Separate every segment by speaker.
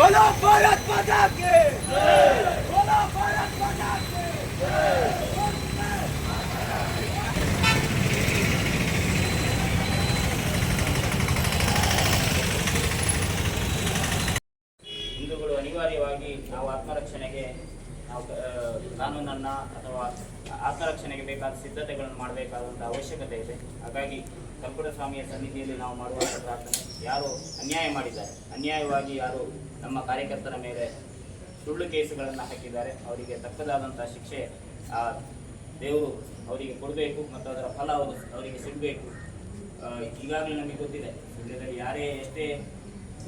Speaker 1: बोलो भारत माता की बोलो भारत माता की
Speaker 2: ಹಿಂದೂಗಳು ಅನಿವಾರ್ಯವಾಗಿ ನಾವು ಆತ್ಮರಕ್ಷಣೆಗೆ ನಾವು ನಾನು ನನ್ನ ಅಥವಾ ಆತ್ಮರಕ್ಷಣೆಗೆ ಬೇಕಾದ ಸಿದ್ಧತೆಗಳನ್ನು ಮಾಡಬೇಕಾದಂಥ ಅವಶ್ಯಕತೆ ಇದೆ. ಹಾಗಾಗಿ ಕಲ್ಪುಡ ಸ್ವಾಮಿಯ ಸನ್ನಿಧಿಯಲ್ಲಿ ನಾವು ಮಾಡುವಂಥ ಪ್ರಾರ್ಥನೆ, ಯಾರು ಅನ್ಯಾಯ ಮಾಡಿದ್ದಾರೆ, ಅನ್ಯಾಯವಾಗಿ ಯಾರು ನಮ್ಮ ಕಾರ್ಯಕರ್ತರ ಮೇಲೆ ಸುಳ್ಳು ಕೇಸುಗಳನ್ನು ಹಾಕಿದ್ದಾರೆ, ಅವರಿಗೆ ತಕ್ಕದಾದಂಥ ಶಿಕ್ಷೆ, ಆ, ದೇವರು ಅವರಿಗೆ ಕೊಡಬೇಕು ಮತ್ತು ಅದರ ಫಲ ಅವರು ಅವರಿಗೆ ಸಿಗಬೇಕು. ಈಗಾಗಲೇ ನಮಗೆ ಗೊತ್ತಿದೆ ಸುಳ್ಯದಲ್ಲಿ ಯಾರೇ ಎಷ್ಟೇ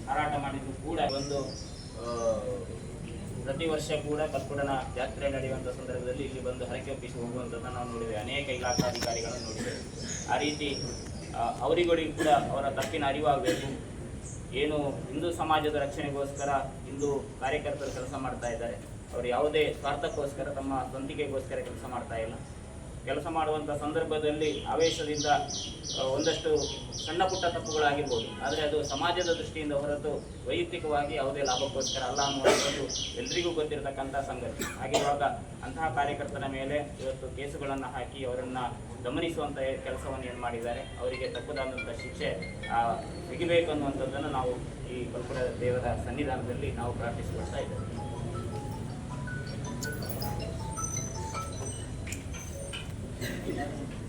Speaker 2: ಹಾರಾಟ ಮಾಡಿದರೂ ಕೂಡ ಒಂದು ಪ್ರತಿ ವರ್ಷ ಕೂಡ ಕಲ್ಪುಡನ ಜಾತ್ರೆ ನಡೆಯುವಂಥ ಸಂದರ್ಭದಲ್ಲಿ ಇಲ್ಲಿ ಬಂದು ಹರಕೆ ಒಪ್ಪಿಸಿ ಹೋಗುವಂಥದ್ದನ್ನು ನಾವು ನೋಡಿದ್ದೇವೆ. ಅನೇಕ ಇಲಾಖಾಧಿಕಾರಿಗಳನ್ನು ನೋಡಿದ್ದೇವೆ. ಆ ರೀತಿ ಅವರಿಗೂ ಕೂಡ ಅವರ ತಪ್ಪಿನ ಅರಿವಾಗಬೇಕು. ಏನು ಹಿಂದೂ ಸಮಾಜದ ರಕ್ಷಣೆಗೋಸ್ಕರ ಹಿಂದೂ ಕಾರ್ಯಕರ್ತರು ಕೆಲಸ ಮಾಡ್ತಾ ಇದ್ದಾರೆ. ಅವರು ಯಾವುದೇ ಸ್ವಾರ್ಥಕ್ಕೋಸ್ಕರ ತಮ್ಮ ಸ್ವಂತಿಕೆಗೋಸ್ಕರ ಕೆಲಸ ಮಾಡ್ತಾ ಇಲ್ಲ. ಕೆಲಸ ಮಾಡುವಂಥ ಸಂದರ್ಭದಲ್ಲಿ ಆವೇಶದಿಂದ ಒಂದಷ್ಟು ಸಣ್ಣ ಪುಟ್ಟ ತಪ್ಪುಗಳಾಗಿರ್ಬೋದು. ಆದರೆ ಅದು ಸಮಾಜದ ದೃಷ್ಟಿಯಿಂದ ಹೊರತು ವೈಯಕ್ತಿಕವಾಗಿ ಯಾವುದೇ ಲಾಭಕ್ಕೋಸ್ಕರ ಅಲ್ಲ ಅನ್ನುವಂಥದ್ದು ಎಲ್ರಿಗೂ ಗೊತ್ತಿರತಕ್ಕಂಥ ಸಂಗತಿ. ಹಾಗಿರುವಾಗ ಅಂತಹ ಕಾರ್ಯಕರ್ತರ ಮೇಲೆ ಇವತ್ತು ಕೇಸುಗಳನ್ನು ಹಾಕಿ ಅವರನ್ನು ಗಮನಿಸುವಂಥ ಕೆಲಸವನ್ನು ಏನು ಮಾಡಿದ್ದಾರೆ, ಅವರಿಗೆ ತಪ್ಪದಾದಂಥ ಶಿಕ್ಷೆ ಸಿಗಬೇಕು ಅನ್ನುವಂಥದ್ದನ್ನು ನಾವು ಈ ಕಲ್ಪುರ ದೇವರ ಸನ್ನಿಧಾನದಲ್ಲಿ ನಾವು ಪ್ರಾರ್ಥಿಸಿಕೊಳ್ತಾ ಇದ್ದೇವೆ. Thank you.